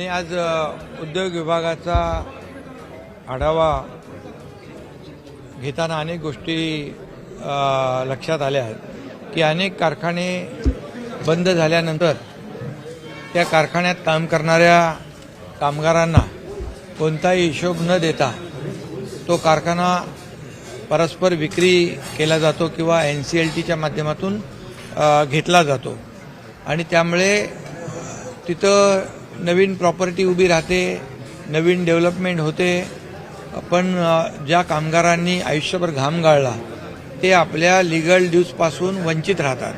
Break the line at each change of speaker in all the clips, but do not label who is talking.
आणि आज उद्योग विभागाचा आढावा घेताना अनेक गोष्टी लक्षात आल्या आहेत. की अनेक कारखाने बंद झाल्यानंतर त्या कारखान्यात काम करणाऱ्या कामगारांना कोणताही हिशोब न देता तो कारखाना परस्पर विक्री केला जातो किंवा एन सी एल टीच्या माध्यमातून घेतला जातो. आणि त्यामुळे तिथं नवीन प्रॉपर्टी उभी राहते नवीन डेव्हलपमेंट होते. पण ज्या कामगारांनी आयुष्यभर घाम गाळला ते आपल्या लिगल ड्यूजपासून वंचित राहतात.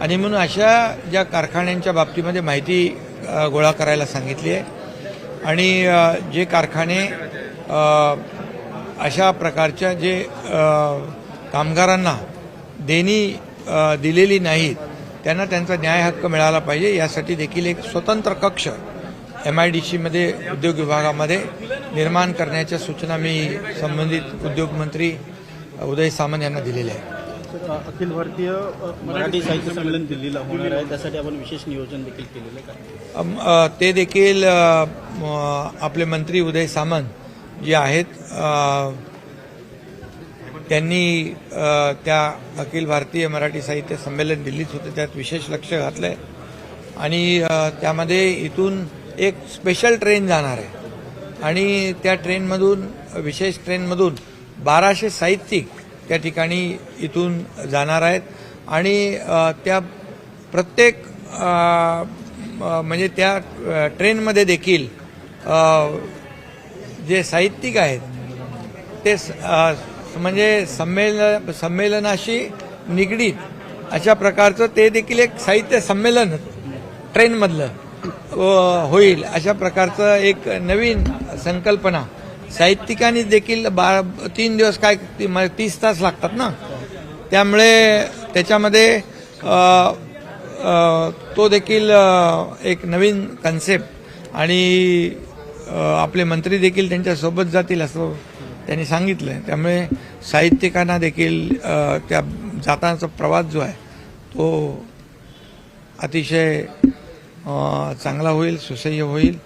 आणि म्हणून अशा ज्या कारखान्यांच्या बाबतीमध्ये माहिती गोळा करायला सांगितली आहे. आणि जे कारखाने अशा प्रकारच्या जे कामगारांना देणी दिलेली नाहीत त्यांना त्यांचा न्याय हक्क मिळाला पाहिजे यासाठी देखील एक स्वतंत्र कक्ष एम आय डी सीमध्ये उद्योग विभागामध्ये निर्माण करण्याच्या सूचना मी संबंधित उद्योगमंत्री उदय सामंत यांना दिलेल्या आहेत.
अखिल भारतीय मराठी साहित्य संमेलन दिल्लीला होणार आहे. त्यासाठी आपण विशेष नियोजन देखील केलेलं आहे.
ते देखील आपले मंत्री उदय सामंत जे आहेत त्यांनी त्या अखिल भारतीय मराठी साहित्य संमेलन दिल्लीत होतं. त्यात विशेष लक्ष घातलंय. आणि अ, त्यामध्ये इथून एक स्पेशल ट्रेन जाणार आहे. आणि त्या ट्रेनमधून विशेष ट्रेनमधून बाराशे साहित्यिक त्या ठिकाणी इथून जाणार आहेत. आणि त्या प्रत्येक म्हणजे त्या ट्रेनमध्ये देखील जे साहित्यिक आहेत ते स- म्हणजे संमेलन संमेलनाशी निगडीत अशा प्रकारचं ते देखील एक साहित्य संमेलन ट्रेनमधलं होईल अशा प्रकारचं एक नवीन संकल्पना. साहित्यिकांनी देखील बा तीन दिवस काय ती- तीस तास लागतात ना? त्यामुळे त्याच्यामध्ये तो देखील एक नवीन कन्सेप्ट आणि आपले मंत्री देखील त्यांच्यासोबत जातील असं त्यांनी सांगितलं त्यामुळे साहित्यिकांना देखील त्या जातानाचा प्रवास जो आहे तो अतिशय चांगला होईल सुसह्य होईल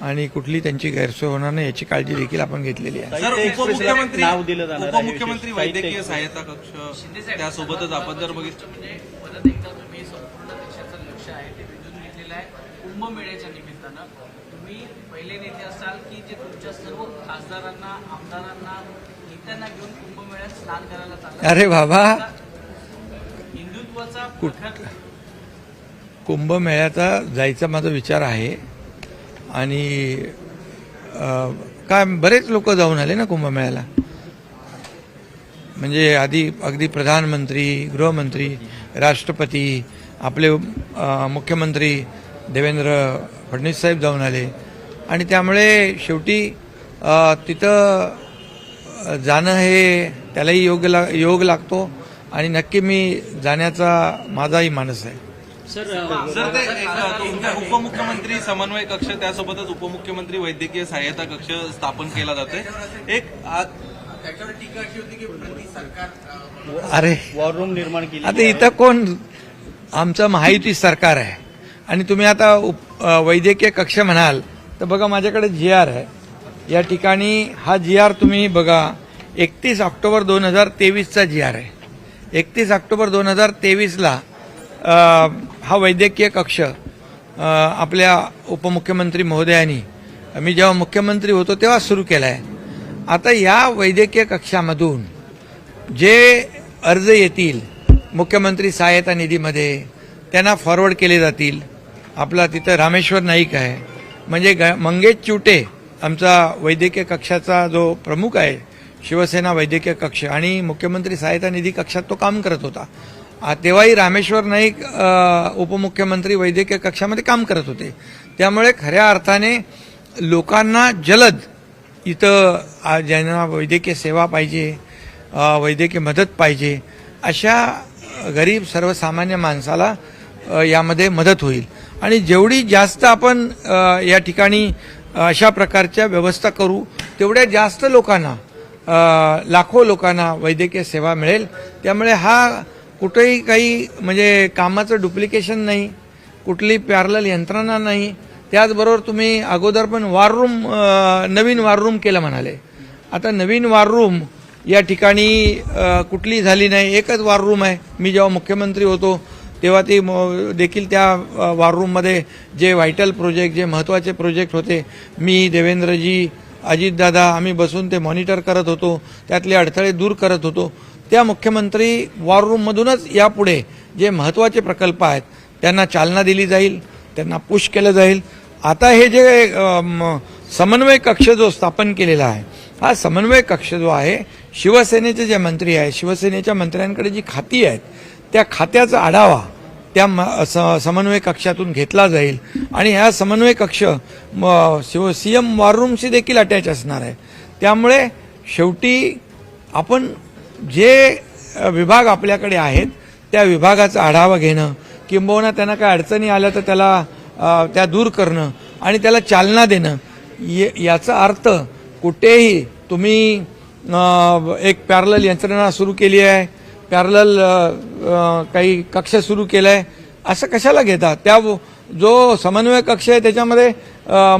आणि कुठली त्यांची गैरसोय होणार नाही याची काळजी देखील आपण घेतलेली आहे
सर उपमुख्यमंत्री
नाव दिलं जाणार आहे
उपमुख्यमंत्री
विशेष. साहित्य
वैद्यकीय. सहायता कक्ष त्यासोबतच आपण जर बघितलं
म्हणजे परत एकदा तुम्ही संपूर्ण देशाचं लक्ष आहे ते वेधून घेतलेलं आहे कुंभमेळ्याच्या निमित्तानं तुम्ही पहिले नेते असाल की जे तुमच्या सर्व खासदारांना आमदारांना नेत्यांना घेऊन कुंभमेळ्यात स्नान करायला चालला
अरे बाबा
हिंदुत्वाचा
कुठ-
प्रखर
कुंभमेळ्याचा जायचा माझा विचार आहे. आणि काय बरेच लोक जाऊन आले ना कुंभमेळ्याला? म्हणजे आधी अगदी प्रधानमंत्री गृहमंत्री राष्ट्रपती आपले मुख्यमंत्री देवेंद्र फडणवीस साहेब जाऊन आले. आणि त्यामुळे शेवटी तिथं जाणं हे त्यालाही योग ला योग लागतो. आणि नक्की मी जाण्याचा माझाही मानस आहे.
सर
सर ते उपमुख्यमंत्री समन्वय कक्ष त्यासोबतच उपमुख्यमंत्री वैद्यकीय सहायता कक्ष स्थापन केला जातोय. एक
अरे
वॉर रूम निर्माण केली
आता इथं कोण? आमचं महायुती सरकार आहे. आणि तुम्ही आता वैद्यकीय कक्ष म्हणाल तर बघा माझ्याकडे जी आर आहे. या ठिकाणी हा जी आर तुम्ही बघा एकतीस ऑक्टोबर दोन हजार तेवीसचा जी आर आहे. एकतीस ऑक्टोबर दोन हजार तेवीसला हा वैद्यकीय कक्ष आपल्या उपमुख्यमंत्री महोदयांनी मी जेव्हा मुख्यमंत्री होतो तेव्हा सुरू केला आहे आता या वैद्यकीय कक्षामधून जे अर्ज येतील मुख्यमंत्री सहायता निधीमध्ये त्यांना फॉरवर्ड केले जातील. आपला तिथं रामेश्वर नाईक आहे. म्हणजे ग मंगेश चिवटे आमचा वैद्यकीय कक्षाचा जो प्रमुख आहे शिवसेना वैद्यकीय कक्ष आणि मुख्यमंत्री सहायता निधी कक्षात तो काम करत होता. तेव्हाही रामेश्वर नाईक उपमुख्यमंत्री वैद्यकीय कक्षामध्ये काम करत होते. त्यामुळे खऱ्या अर्थाने लोकांना जलद इथं ज्यांना वैद्यकीय सेवा पाहिजे वैद्यकीय मदत पाहिजे अशा गरीब सर्वसामान्य माणसाला यामध्ये मदत होईल. आणि जेवढी जास्त आपण या ठिकाणी अशा प्रकारच्या व्यवस्था करू तेवढ्या जास्त लोकांना लाखो लोकांना वैद्यकीय सेवा मिळेल. त्यामुळे हा कुठेही काही म्हणजे कामाचं डुप्लिकेशन नाही कुठली पॅरल यंत्रणा नाही. त्याचबरोबर तुम्ही अगोदर पण वाररूम नवीन वाररूम केलं म्हणाले. आता नवीन वाररूम या ठिकाणी कुठली झाली नाही. एकच वाररूम आहे. मी जेव्हा मुख्यमंत्री होतो तेव्हा ती म- देखील त्या वाररूममध्ये रूममध्ये जे व्हायटल प्रोजेक्ट जे महत्त्वाचे प्रोजेक्ट होते मी देवेंद्रजी अजितदादा आम्ही बसून ते मॉनिटर करत होतो. त्यातले अडथळे दूर करत होतो. त्या मुख्यमंत्री वॉर रूममधूनच यापुढे जे महत्त्वाचे प्रकल्प आहेत त्यांना चालना दिली जाईल त्यांना पुश केलं जाईल. आता हे जे समन्वय कक्ष जो स्थापन केलेला आहे हा समन्वय कक्ष जो आहे शिवसेनेचे जे मंत्री आहेत शिवसेनेच्या मंत्र्यांकडे जी खाती आहेत त्या खात्याचा आढावा त्या म- स- समन्वय कक्षातून घेतला जाईल. आणि ह्या समन्वय कक्ष म- शिव सी एम वॉर रूमशी देखील अटॅच असणार आहे. त्यामुळे शेवटी आपण जे विभाग आपल्याकडे आहेत त्या विभागाचा आढावा घेणं किंबहुना त्यांना काय अडचणी आल्या तर त्याला त्या दूर करणं आणि त्याला चालना देणं ये- याचा अर्थ कुठेही तुम्ही एक पॅरल यंत्रणा सुरू केली आहे पॅरल काही कक्ष सुरू केलं आहे असं कशाला घेता? त्या जो समन्वय कक्ष आहे त्याच्यामध्ये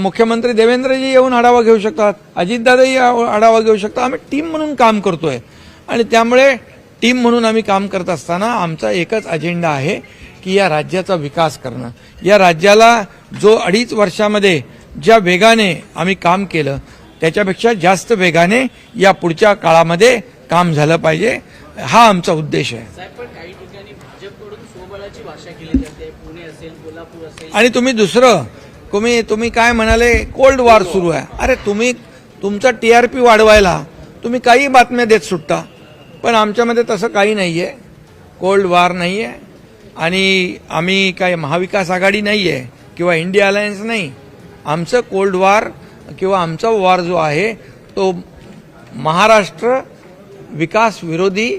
मुख्यमंत्री देवेंद्रजी येऊन आढावा घेऊ शकतात अजितदादाही आढावा घेऊ शकतात आम्ही टीम म्हणून काम करतोय. आणि त्यामुळे टीम म्हणून आम्ही काम करत असताना आमचा एकच अजेंडा आहे की या राज्याचा विकास करणं. या राज्याला जो अडीच वर्षामध्ये ज्या वेगाने आम्ही काम केलं त्याच्यापेक्षा जास्त वेगाने या पुढच्या काळामध्ये काम झालं पाहिजे हा आमचा उद्देश आहे. आणि तुम्ही दुसरं तुम्ही तुम्ही काय म्हणाले कोल्ड वॉर सुरू आहे. अरे तुम्ही तुमचा टीआरपी वाढवायला तुम्ही काही बातम्या देत सुटता. पण आमच्यामध्ये तसं काही नाही आहे कोल्ड वॉर नाही आहे आणि आम्ही काय महाविकास आघाडी नाही आहे किंवा इंडिया अलायन्स नाही. आमचं कोल्ड वॉर किंवा आमचा वॉर जो आहे तो महाराष्ट्र विकास विरोधी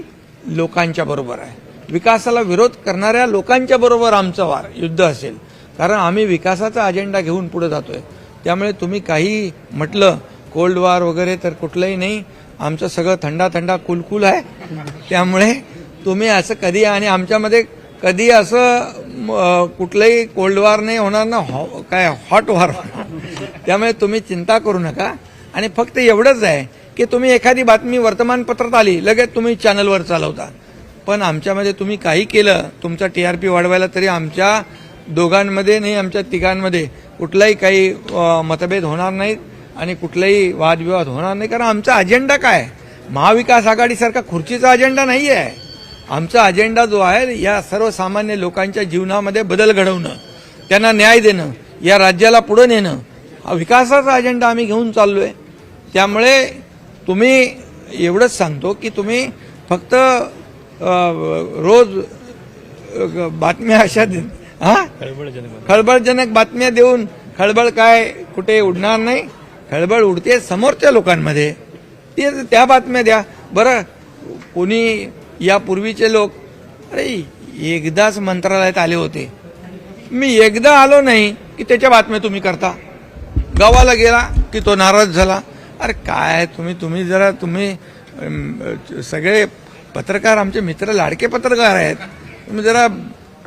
लोकांच्या बरोबर आहे. विकासाला विरोध करणाऱ्या लोकांच्या बरोबर आमचं वार युद्ध असेल. कारण आम्ही विकासाचा अजेंडा घेऊन पुढे जातोय. त्यामुळे तुम्ही काही म्हटलं कोल्ड वॉर वगैरे तर कुठलंही नाही आमचं सगळं थंडा थंडा कुलकुल आहे. त्यामुळे तुम्ही असं कधी आणि आमच्यामध्ये कधी असं कुठलंही कोल्ड वॉर नाही होणार ना हॉ- काय हॉट वॉर त्यामुळे तुम्ही चिंता करू नका. आणि फक्त एवढंच आहे की तुम्ही एखादी बातमी वर्तमानपत्रात आली लगेच तुम्ही चॅनलवर चालवता. पण आमच्यामध्ये तुम्ही काही केलं तुमचा टी आर पी वाढवायला तरी आमच्या दोघांमध्ये नाही आमच्या तिघांमध्ये कुठलाही काही मतभेद होणार नाहीत. आणि कुठलाही वादविवाद होणार नाही. कारण आमचा अजेंडा काय? आहे? महाविकास आघाडीसारखा खुर्चीचा अजेंडा नाही आहे आमचा अजेंडा जो आहे या सर्वसामान्य लोकांच्या जीवनामध्ये बदल घडवणं त्यांना न्याय देणं या राज्याला पुढे नेणं हा विकासाचा अजेंडा आम्ही घेऊन चाललोय. त्यामुळे तुम्ही एवढंच सांगतो की तुम्ही फक्त रोज बातम्या अशा दे हा? खळबळजनक बातम्या देऊन खळबळ काय कुठे उडणार नाही. खळबळ उडते समोरच्या लोकांमध्ये. ते त्या बातम्या द्या. बरं कोणी यापूर्वीचे लोक अरे एकदाच मंत्रालयात आले होते. मी एकदा आलो नाही की त्याच्या बातम्या तुम्ही करता. गावाला गेला की तो नाराज झाला. अरे काय तुम्ही तुम्ही जरा तुम्ही सगळे पत्रकार आमचे मित्र लाडके पत्रकार आहेत. तुम्ही जरा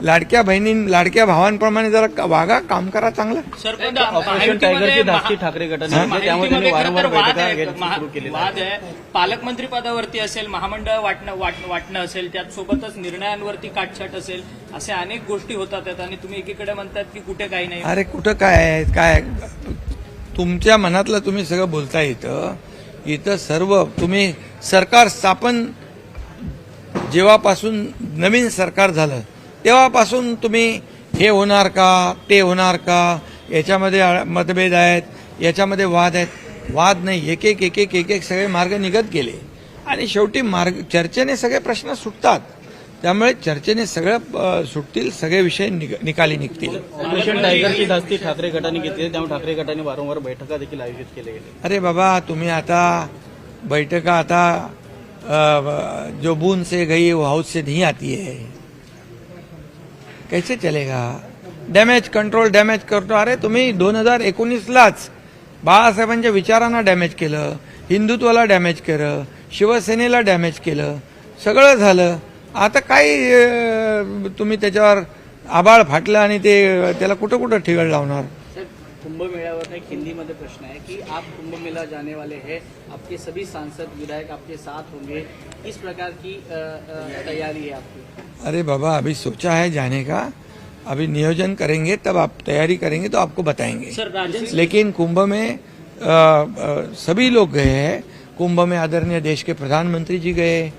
लाडक्या बहिणी लाडक्या भावांप्रमाणे जरा वागा काम करा चांगलं.
सर पण
ऑपरेशन टायगरची धास्ती ठाकरे गटाने घेतली त्यामुळे त्यांनी वारंवार बैठका घ्यायला सुरू केलेल्या आहेत.
वाद आहे. पालकमंत्री पदावरती असेल महामंडळ वाटणं वाट- वाटणं असेल त्यात सोबतच निर्णयांवरती काटछाट असेल अशा अनेक गोष्टी होतात आहेत आणि तुम्ही एकीकडे म्हणतात की कुठे काही नाही.
अरे कुठं काय आहे? काय? तुमच्या मनातलं तुम्ही सगळं बोलता इथं. इथं सर्व तुम्ही सरकार स्थापन जेव्हापासून नवीन सरकार झालं तेव्हापासून तुम्ही हे होणार का ते होणार का? याच्यामध्ये मतभेद आहेत याच्यामध्ये वाद आहेत. वाद नाही एक एक एक एक एक एक सगळे मार्ग निघत गेले. आणि शेवटी मार्ग चर्चेने सगळे प्रश्न सुटतात. त्यामुळे चर्चेने सगळं सुटतील सगळे विषय निकाली निघतील.
ऑपरेशन टायगरची धास्ती ठाकरे गटाने घेतली त्यामुळे ठाकरे गटाने वारंवार बैठका देखील आयोजित केल्या गेल्या.
अरे बाबा तुम्ही आता बैठका आता जो बूंद से गई वो हाउस से नहीं आती है. कैसे चलेगा? डॅमेज कंट्रोल डॅमेज करतो. अरे तुम्ही दोन हजार एकोणीसलाच बाळासाहेबांच्या विचारांना डॅमेज केलं हिंदुत्वाला डॅमेज केलं शिवसेनेला डॅमेज केलं सगळं झालं. आता काय तुम्ही त्याच्यावर आबाळ फाटलं आणि ते त्याला कुठं कुठं ठिगळ लावणार?
कुंभ मेळ्यावर एक हिंदीमध्ये प्रश्न है कि आप कुंभ मेला जाने वाले हैं आपके सभी सांसद विधायक आपके साथ होंगे। इस प्रकार की तैयारी है आपकी?
अरे बाबा अभी सोचा है जाने का। अभी नियोजन करेंगे तब आप तैयारी करेंगे तो आपको बताएँगे।
सर
लेकिन कुंभ में अ, अ, सभी लोग गए हैं। कुंभ में आदरणीय देश के प्रधानमंत्री जी गए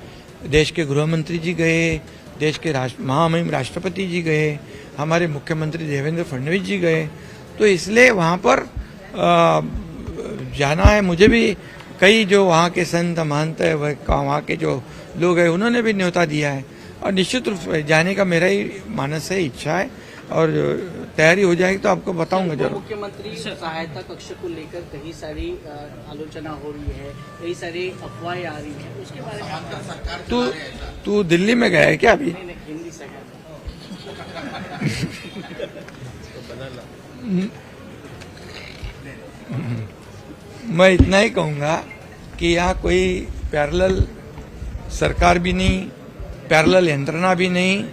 देश के गृह मंत्री जी गए देश के राष्ट्र महामहिम राष्ट्रपति जी गए हमारे मुख्यमंत्री देवेंद्र फडणवीस जी गए। तो इसलिए वहाँ पर जाना है। मुझे भी कई जो वहाँ के संत महंत है वहाँ के जो लोग हैं उन्होंने भी न्योता दिया है। और निश्चित रूप से जाने का मेरा ही मानस है इच्छा है। और तैयारी हो जाएगी तो आपको बताऊँगा ज़रूर।
मुख्यमंत्री सहायता कक्ष को लेकर कई सारी आलोचना हो रही है कई सारी अफवाहें आ रही हैं उसके बारे में
तू तू दिल्ली में गया है क्या अभी
नहीं नहीं हिंदी से कहता हूँ।
मैं इतना ही कहूँगा कि यहाँ कोई पैरेलल सरकार भी नहीं पैरेलल यंत्रणा भी नहीं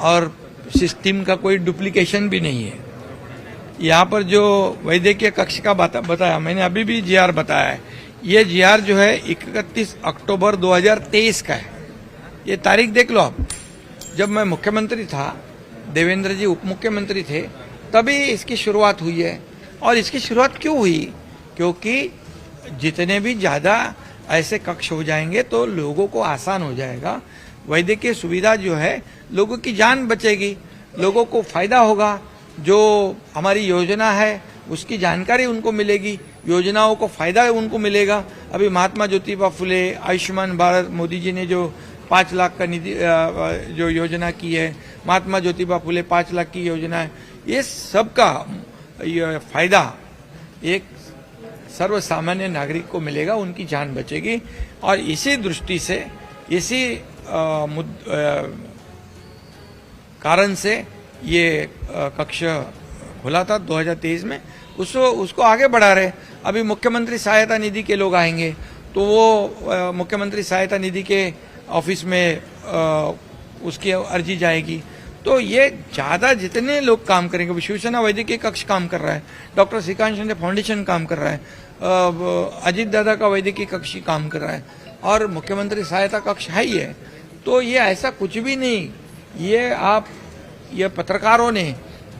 और सिस्टम का कोई डुप्लीकेशन भी नहीं है। यहाँ पर जो वैद्यकीय कक्ष का बता, बताया मैंने अभी भी जीआर बताया है। ये जीआर जो है इकतीस अक्टूबर 2023 का है। ये तारीख देख लो आप। जब मैं मुख्यमंत्री था देवेंद्र जी उप मुख्यमंत्री थे तभी इसकी शुरुआत हुई है। और इसकी शुरुआत क्यों हुई? क्योंकि जितने भी ज़्यादा ऐसे कक्ष हो जाएँगे तो लोगों को आसान हो जाएगा। वैद्यकीय सुविधा जो है, लोगों की जान बचेगी। लोगों को फ़ायदा होगा। जो हमारी योजना है, उसकी जानकारी उनको मिलेगी। योजनाओं को फ़ायदा उनको मिलेगा। अभी महात्मा ज्योतिबा फुले, आयुष्मान भारत, मोदी जी ने जो पाँच लाख का निधि जो योजना की है, महात्मा ज्योतिबा फुले पाँच लाख की योजना है ये सबका ये फ़ायदा एक सर्व सामान्य नागरिक को मिलेगा उनकी जान बचेगी। और इसी दृष्टि से इसी मुद- कारण से ये कक्ष खुला था 2023 में। उसको उसको आगे बढ़ा रहे। अभी मुख्यमंत्री सहायता निधि के लोग आएँगे तो वो मुख्यमंत्री सहायता निधि के ऑफ़िस में अ, उसकी अर्जी जाएगी। तो ये ज़्यादा जितने लोग काम करेंगे शिवसेना वैद्यकीय कक्ष काम कर रहा है, डॉक्टर श्रीकांत शिंदे फाउंडेशन काम कर रहा है अजीत दादा का वैद्यकीय कक्ष ही काम कर रहा है, और मुख्यमंत्री सहायता कक्ष है ही है। तो ये ऐसा कुछ भी नहीं, ये आप, ये पत्रकारों ने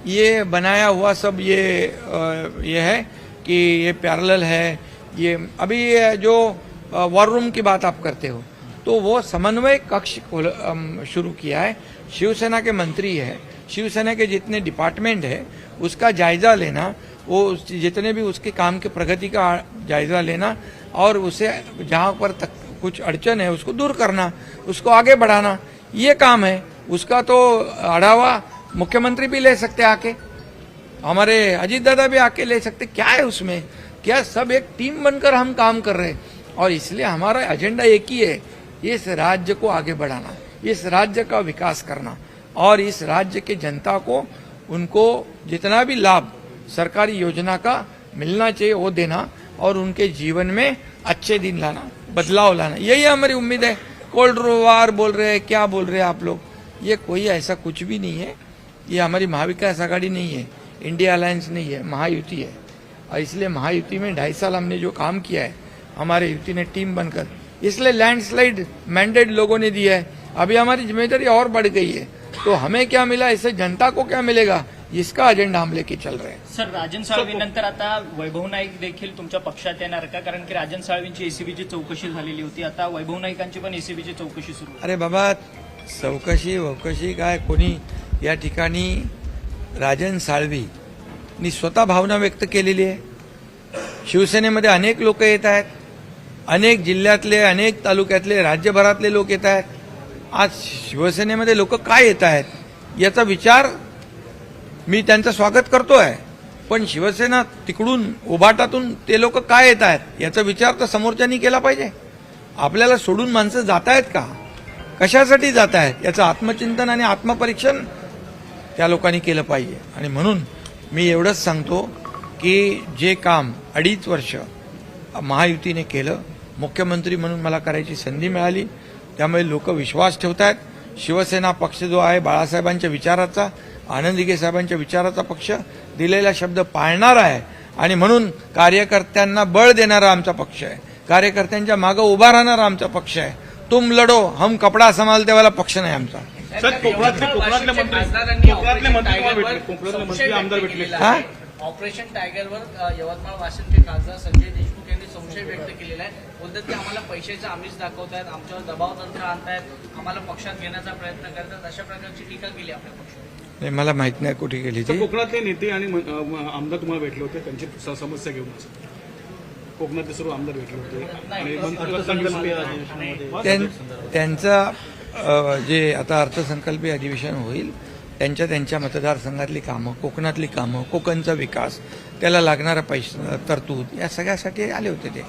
ये बनाया हुआ सब ये ये है कि ये पैरेलल है, ये अभी ये जो वॉर रूम की बात आप करते हो तो वो समन्वय कक्ष शुरू किया है। शिवसेना के मंत्री है। शिवसेना के जितने डिपार्टमेंट है, उसका जायजा लेना, वो जितने भी उसके काम की प्रगति का जायजा लेना और उसे जहाँ पर तक कुछ अड़चन है, उसको दूर करना, उसको आगे बढ़ाना, ये काम है। उसका तो अढ़ावा मुख्यमंत्री भी ले सकते आके। हमारे अजीत दादा भी आके ले सकते क्या है उसमें? क्या सब एक टीम बनकर हम काम कर रहे हैं? और इसलिए हमारा एजेंडा एक ही है। इस राज्य को आगे बढ़ाना इस राज्य का विकास करना और इस राज्य के जनता को उनको जितना भी लाभ सरकारी योजना का मिलना चाहिए वो देना और उनके जीवन में अच्छे दिन लाना, बदलाव लाना। यही हमारी उम्मीद है। कोल्ड वार बोल रहे हैं, क्या बोल रहे हैं आप लोग? ये कोई ऐसा कुछ भी नहीं है। ये हमारी महाविकास आघाड़ी नहीं है, इंडिया अलायंस नहीं है, महायुति है। और इसलिए महायुति में ढाई साल हमने जो काम किया है, हमारे युति ने टीम बनकर इसलिए लैंडस्लाइड मैंडेट लोगों ने दिया है। अभी हमारी जिम्मेदारी और बढ़ गई है। तो हमें क्या मिला? इससे जनता को क्या मिलेगा? इसका एजेंडा हम लेके चल रहे हैं।
सर राजन साळवीनंतर आता वैभव नाईक देखील तुमच्या पक्षात येणार का? कारण की राजन साळवींची एसीबीची चौकशी झालेली होती. आता वैभव नाईकांची पण एसीबीची चौकशी सुरू.
अरे बाबा चौकशी वौकशी काय? कोणी या ठिकाणी राजन साळवीनी स्वतः भावना व्यक्त केलेली आहे. शिवसेनेमध्ये अनेक लोक येत आहेत. अनेक जिल्ह्यातले अनेक तालुक्यातले राज्यभरातले लोक येत आहेत. आज शिवसेनेमध्ये लोक काय येत आहेत याचा विचार मी त्यांचं स्वागत करतो आहे पण शिवसेना तिकडून उभाटातून ते लोक काय येत आहेत याचा विचार तर समोरच्यांनी केला पाहिजे. आपल्याला सोडून माणसं जात आहेत का? कशासाठी जात आहेत? याचं आत्मचिंतन आणि आत्मपरीक्षण त्या लोकांनी केलं पाहिजे. आणि म्हणून मी एवढंच सांगतो की जे काम अडीच वर्ष महायुतीने केलं मुख्यमंत्री म्हणून मला करायची संधी मिळाली. त्यामुळे लोक विश्वास ठेवत आहेत शिवसेना पक्ष जो आहे बाळासाहेबांच्या विचाराचा आनंद दिघे साहेबांच्या विचाराचा पक्ष दिलेला शब्द पाळणार आहे. आणि म्हणून कार्यकर्त्यांना बळ देणारा आमचा पक्ष आहे. कार्यकर्त्यांच्या मागं उभा राहणारा आमचा पक्ष आहे. तुम लढो हम कपडा संभालते वाला पक्ष नाही आमचा. हा?
ऑपरेशन टायगरवर यवतमाळ वाशिमचे खासदार संजय देशमुख यांनी संशय व्यक्त केलेला आहे. बोलतात की आम्हाला पैशाचं आमिष दाखवतायत आमच्यावर दबाव तंत्र आणतायत आम्हाला पक्षात घेण्याचा प्रयत्न करतात अशा प्रकारची टीका केली आपल्या पक्षाने.
नाही, मला माहीत नाही कुठे गेली
तर
ती
कोकणातले नेते आणि म- अ, आमदार तुम्हाला भेटले होते त्यांची स- समस्या घेऊन कोकणातले सर्व आमदार भेटले होते. आणि
त्यां- त्यांचं अ, जे आता अर्थसंकल्पीय अधिवेशन होईल त्यांच्या त्यांच्या मतदारसंघातली कामं कोकणातली कामं कोकणचा विकास त्याला लागणारा पैसा तरतूद या सगळ्यासाठी आले होते ते.